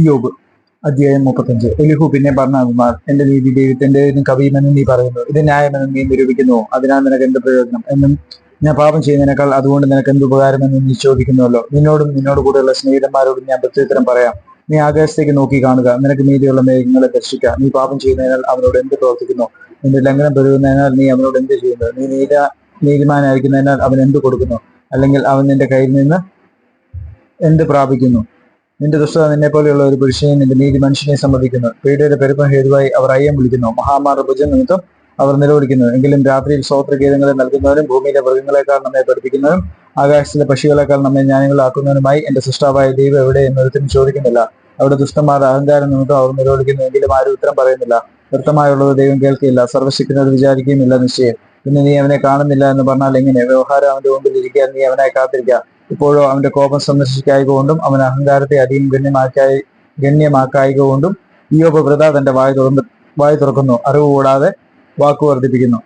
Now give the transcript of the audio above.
ഇയോബ് അധ്യായം മുപ്പത്തഞ്ച്. എലിഹു പിന്നെ പറഞ്ഞാൽ എന്റെ നീതി ദൈവത്തിന്റെ കവിയുമെന്ന് നീ പറയുന്നു. ഇത് ന്യായമെന്ന് നീ നിരൂപിക്കുന്നുവോ അതിനാൽ നിനക്ക് എന്ത് പ്രയോജനം? എന്നും ഞാൻ പാപം ചെയ്യുന്നതിനേക്കാൾ അതുകൊണ്ട് നിനക്ക് എന്ത് ഉപകാരമെന്ന് നീ ചോദിക്കുന്നുവല്ലോ നിന്നോടും നിന്നോട് കൂടെയുള്ള സ്നേഹിതന്മാരോടും ഞാൻ പ്രത്യുത്തരം പറയാം. നീ ആകാശത്തേക്ക് നോക്കി കാണുക. നിനക്ക് നീതിയുള്ള മേഘങ്ങളെ ദർശിക്കുക നീ പാപം ചെയ്യുന്നതിനാൽ അവനോട് എന്ത് പ്രവർത്തിക്കുന്നു? നിന്റെ ലംഘനം പെരുകുന്നതിനാൽ നീ അവനോട് എന്ത് ചെയ്യുന്നു? നീ നീത നീതിമാനായിരിക്കുന്നതിനാൽ അവൻ എന്ത് കൊടുക്കുന്നു? അല്ലെങ്കിൽ അവൻ നിന്റെ കയ്യിൽ നിന്ന് എന്ത് പ്രാപിക്കുന്നു? നിന്റെ ദുഷ്ടത നിന്നെ പോലെയുള്ള ഒരു പുരുഷനെ നിന്റെ നീതി മനുഷ്യനെ സമ്മതിക്കുന്നു പീഡയുടെ പെരുപ്പം ഹേതുവായി അവർ അയ്യം വിളിക്കുന്നു. മഹാമാർ ഭുജം നിമിത്തം അവർ നിലവിളിക്കുന്നു. എങ്കിലും രാത്രിയിൽ സ്വോത്രഗീതങ്ങളെ നൽകുന്നവരും ഭൂമിയിലെ മൃഗങ്ങളെക്കാൾ നമ്മെ പഠിപ്പിക്കുന്നവരും ആകാശത്തിലെ പക്ഷികളെക്കാൾ നമ്മെ ജ്ഞാനികളാക്കുന്നതിനുമായി എന്റെ സൃഷ്ടാവായ ദൈവം എവിടെ എന്ന് ഒരുത്തരും ചോദിക്കുന്നില്ല. അവിടെ ദുഷ്ടന്മാരുടെ അഹങ്കാരം നിമിത്തം അവർ നിലവിളിക്കുന്നു. എങ്കിലും ആരും ഉത്തരം പറയുന്നില്ല. വ്യക്തമായുള്ളത് ദൈവം കേൾക്കില്ല. സർവശക്തിനോട് വിചാരിക്കുകയുമില്ല നിശ്ചയം. പിന്നെ നീ അവനെ കാണുന്നില്ല എന്ന് പറഞ്ഞാൽ എങ്ങനെ? വ്യവഹാരം അവന്റെ മുമ്പിൽ ഇരിക്കാൻ നീ അവനെ കാത്തിരിക്കുക. ഇപ്പോഴോ അവന്റെ കോപം സന്ദർശിക്കായക കൊണ്ടും അവൻ അഹങ്കാരത്തെ അധികം ഗണ്യമാക്കായി ഗണ്യമാക്കായകൊണ്ടും കൊണ്ടും ഈയോപ വൃത തന്റെ വായ തുറന്ന് വായ തുറക്കുന്നു. അറിവ് കൂടാതെ വാക്കു വർദ്ധിപ്പിക്കുന്നു.